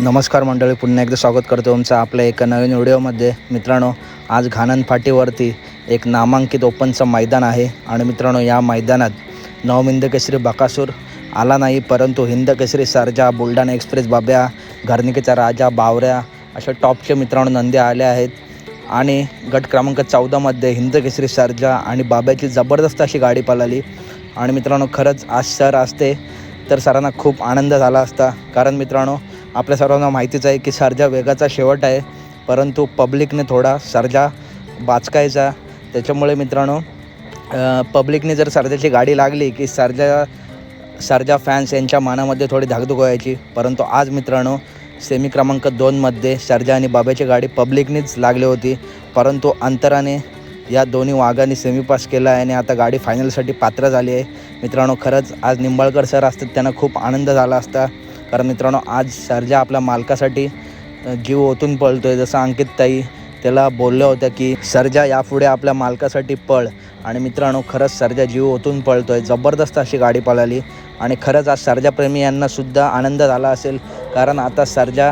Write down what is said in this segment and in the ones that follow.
नमस्कार मंडळी पुन्हा एकदा स्वागत करतो तुमचं आपल्या एका नवीन व्हिडिओमध्ये. मित्रांनो आज घाणन फाटीवरती एक नामांकित ओपनचं मैदान आहे. आणि मित्रांनो या मैदानात नवमिंद केसरी बकासूर आला नाही परंतु हिंद केसरी सरजा बुलढाणा एक्सप्रेस बाब्या घरनिकेचा राजा बावऱ्या अशा टॉपचे मित्रांनो नंदी आले आहेत. आणि गट क्रमांक चौदामध्ये हिंद केसरी सरजा आणि बाब्याची जबरदस्त अशी गाडी पळाली. आणि मित्रांनो खरंच आज सर असते तर सरांना खूप आनंद झाला असता. कारण मित्रांनो आपल्या सर्वांना माहितीच आहे की सर्जा वेगाचा शेवट आहे परंतु पब्लिकने थोडा सर्जा बाचकायचा. त्याच्यामुळे मित्रांनो पब्लिकने जर सर्जाची गाडी लागली की सर्जा सर्जा फॅन्स यांच्या मनामध्ये थोडी धाकधूक व्हायची. परंतु आज मित्रांनो सेमी क्रमांक दोनमध्ये सर्जा आणि बाब्याची गाडी पब्लिकनेच लागली होती. परंतु अंतराने या दोन्ही वाघांनी सेमी पास केला आहे आणि आता गाडी फायनलसाठी पात्र झाली आहे. मित्रांनो खरंच आज निंबाळकर सर असतात त्यांना खूप आनंद झाला असता. कारण मित्रांनो आज सर्जा आपल्या मालकासाठी जीव ओतून पळतो आहे जसं अंकित ताई त्याला बोलल्या होत्या की सर्जा यापुढे आपल्या मालकासाठी पळ. आणि मित्रांनो खरंच सर्जा जीव ओतून पळतो आहे जबरदस्त अशी गाडी पळाली. आणि खरंच आज सर्जाप्रेमी यांनासुद्धा आनंद झाला असेल. कारण आता सर्जा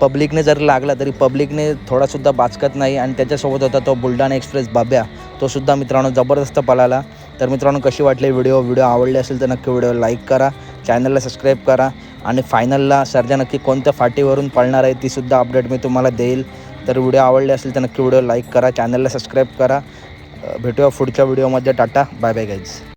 पब्लिकने जर लागला तरी पब्लिकने थोडासुद्धा बाचकत नाही. आणि त्याच्यासोबत होता तो बुलढाणा एक्सप्रेस बाब्या. तोसुद्धा मित्रांनो जबरदस्त पळाला. तर मित्रांनो कशी वाटली व्हिडिओ? व्हिडिओ आवडले असेल तर नक्की व्हिडिओ लाईक करा. चॅनलला सबस्क्राईब करा आणि फायनलला सर्जा नक्की कोणत्या फाटीवरून पळणार आहे तीसुद्धा अपडेट मी तुम्हाला देईल. तर व्हिडिओ आवडले असेल तर नक्की व्हिडिओ लाईक करा चॅनलला सबस्क्राईब करा. भेटूया पुढच्या व्हिडिओमध्ये टाटा बाय बाय गाईज